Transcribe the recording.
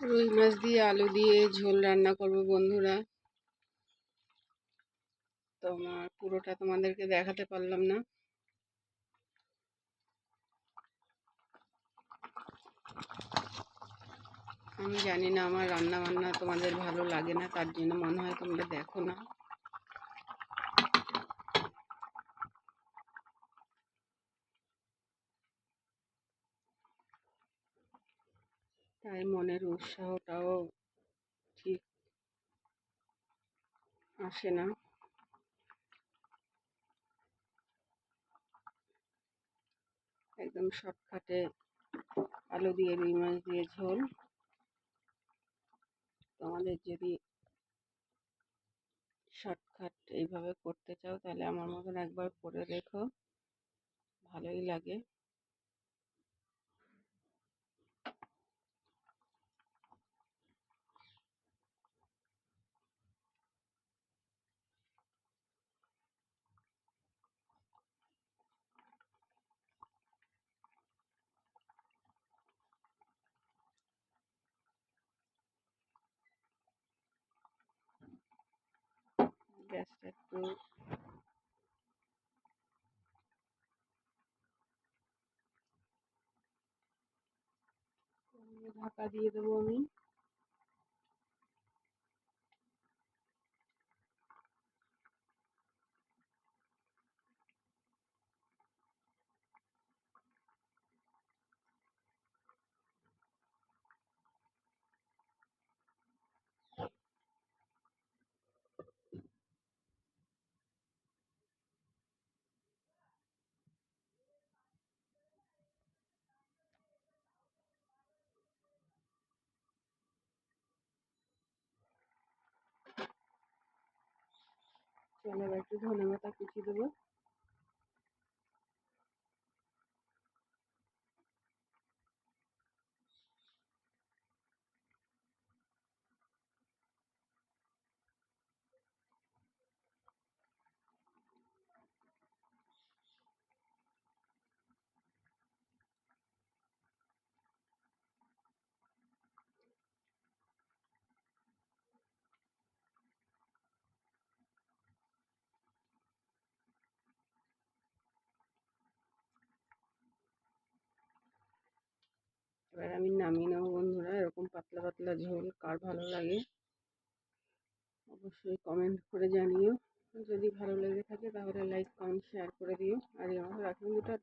রুই মাছ দিয়ে আলু দিয়ে ঝোল রান্না করব বন্ধুরা। তোমার পুরোটা তোমাদেরকে দেখাতে পারলাম না। আমি জানি না আমার রান্না বান্না তোমাদের ভালো লাগে না, তার জন্য মনে হয় তোমরা দেখো না। তাই মনের উৎসাহটাও ঠিক আসে না। একদম শর্টকাটে আলু দিয়ে, রুই মাছ দিয়ে ঝোল। তোমাদের যদি শর্টকাট এইভাবে করতে চাও, তাহলে আমার মতন একবার করে দেখো। ভালোই লাগে। গ্যাসটা একটু ঢাকা দিয়ে দেবো চলো এবার একটু ধনে পাতা দেবো। এবার আমি নামিয়ে নেব বন্ধুরা, এরকম পাতলা পাতলা ঝোল, কার ভালো লাগে? অবশ্যই কমেন্ট করে জানিও। যদি ভালো লেগে থাকে তাহলে লাইক কমেন্ট শেয়ার করে দিও। আর আমার রাখুন দুটা